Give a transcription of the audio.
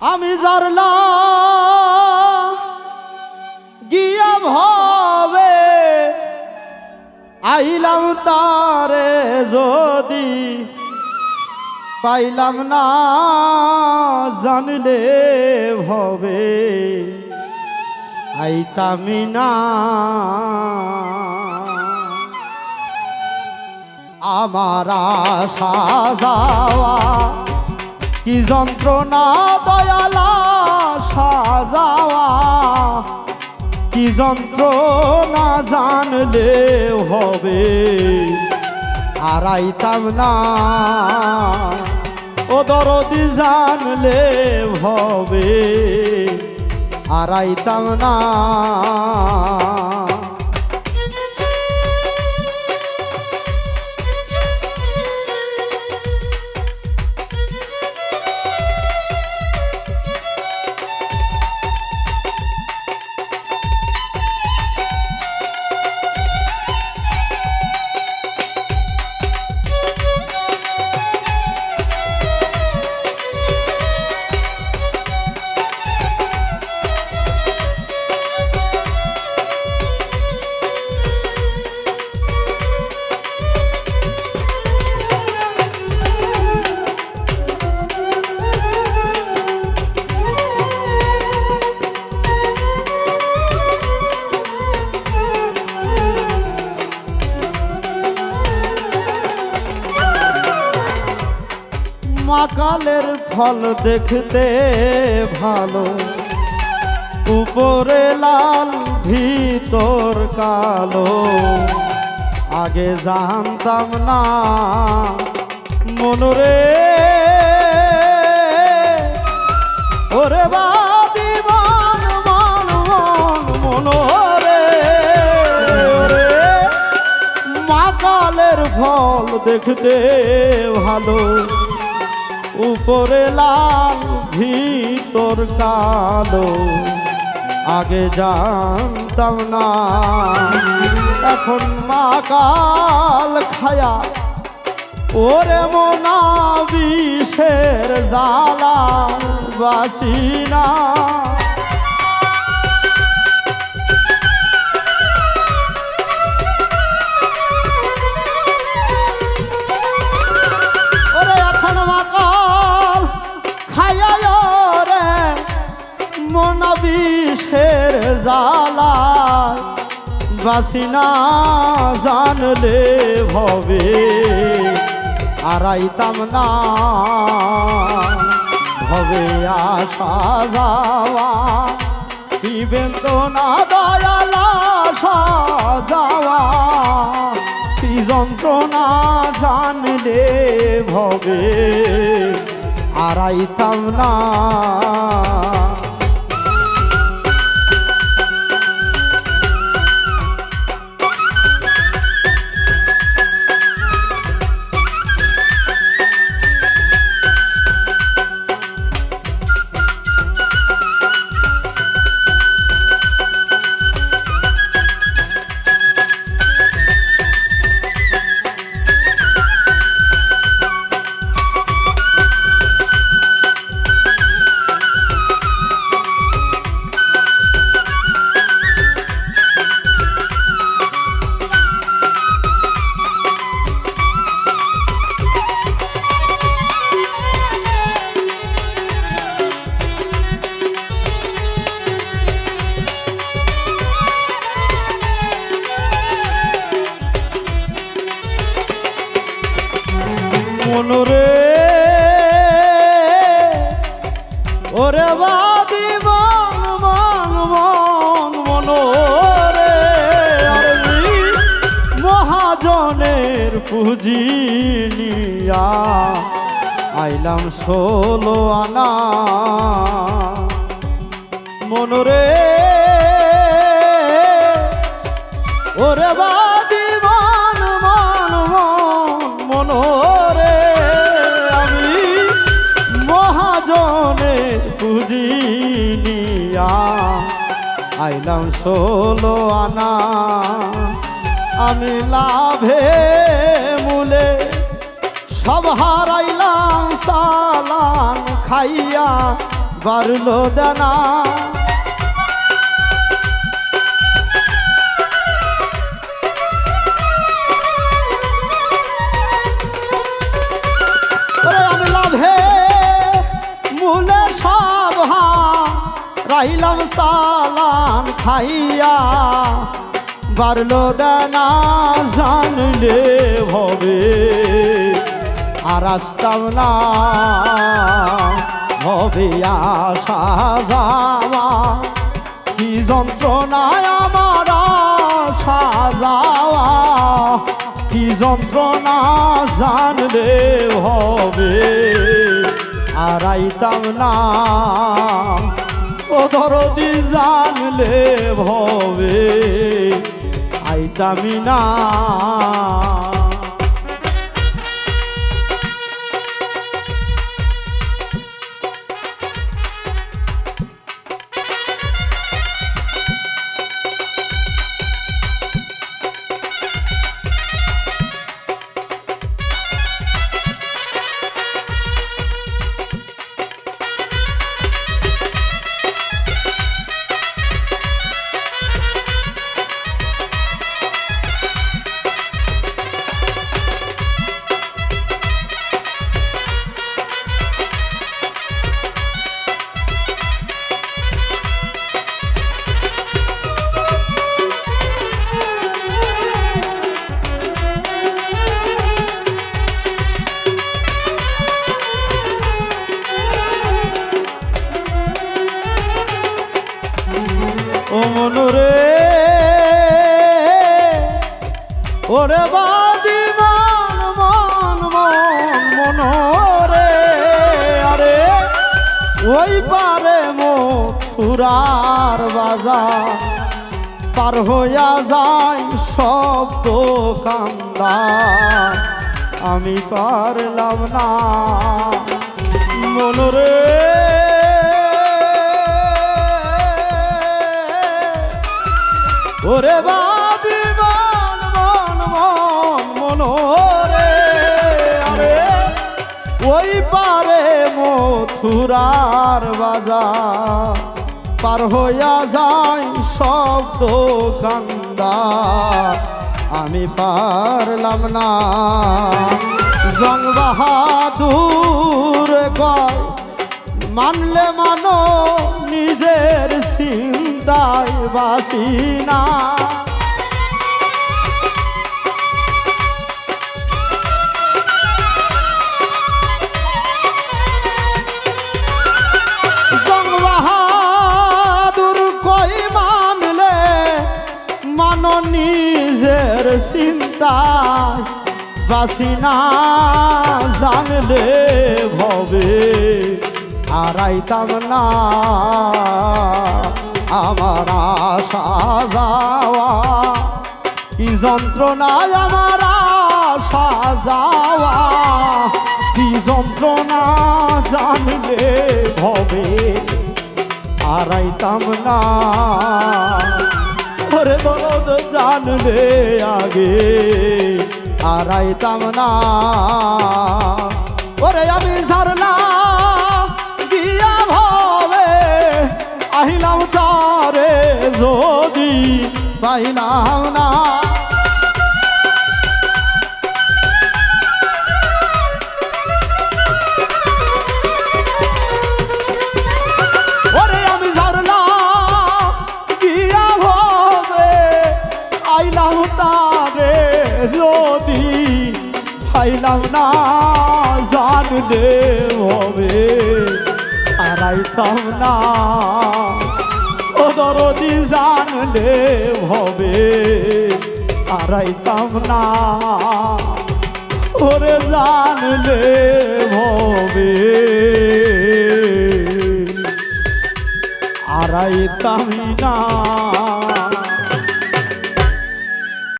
আমি জারলা গিয়া ভবে আইলাম তারে যদি পাইলাম না, জানলে ভবে। আইতামি না। আমার আশা যাওয়া কি যন্ত্রণা দয়ালা সাজাওয়া? কি যন্ত্রণা জানলে হবে? আড়াইতাম না। ও দরদি জানলে হবে। আড়াইতাম না। মাকালের ফল দেখতে ভালো। উপরে লাল, ভিতর কালো। আগে জানতাম না মনরে ওরে বাদি মন মন মন মনরে ওরে মাকালের ফল দেখতে ভালো। উপরে লাল, ভিতর কালো। আগে জানতাম না, এখন মা কাল খায়া। ওরে মোনা বিষের জালা বাসিনা বাসিনা জানলে ভবে আড়াইতাম না। ভবে আসা যাওয়া। কি বেদনা দয়ালা সাজাওয়া কি যন্ত্রণা জানলে ভবে আড়াইতাম না। ওরে বাদি মন মন মন মনরে আরে মহাজনের পুঁজি নিয়া আইলাম ষোলো আনা। মনরে আইলাম ষোলো আনা। আমি লাভে মূলে সব হারাইলাম সালান খাইয়া বাড়লো দানা। রাইলাম সালান খাইয়া বাড়লো দানা জানলে হবে। আর আসতাম না, হবে আশা কি যন্ত্রণায় আমার আশা কি যন্ত্রণা জানলে হবে। আর আইতাম না দরদি জানলে ভবে আইতামি না। মথুরার বাজার পার হইয়া যায় সব দোকানদার। আমি পারলাম না। মনরে ওরে বাদি মন মন মন আরে ওই পারে মথুরার বাজার। পার হইয়া যায় সব দোকানদার। আমি পারলাম না। জং বাহাদুর মানলে মানো, নিজের চিন্তায় বাসি না। চিন্তায় বাসি না জানলে ভবে আড়াইতাম না। আমার আশা যাওয়া, কি যন্ত্রণায় আমার আশা যাওয়া, কি যন্ত্রণা জানলে ভবে আড়াইতাম না। ওরে বলদ জানলে আগে, হারাইতাম না। ওরে আমি সারলা দিয়া ভাবে আহিলাম তারে যদি পাইলাম না। পাইলাম না, জানলে হবে। হারাইতাম না, ও দরদি জানলে হবে। হারাইতাম না, ওরে জানলে হবে। আড়াইতাম না।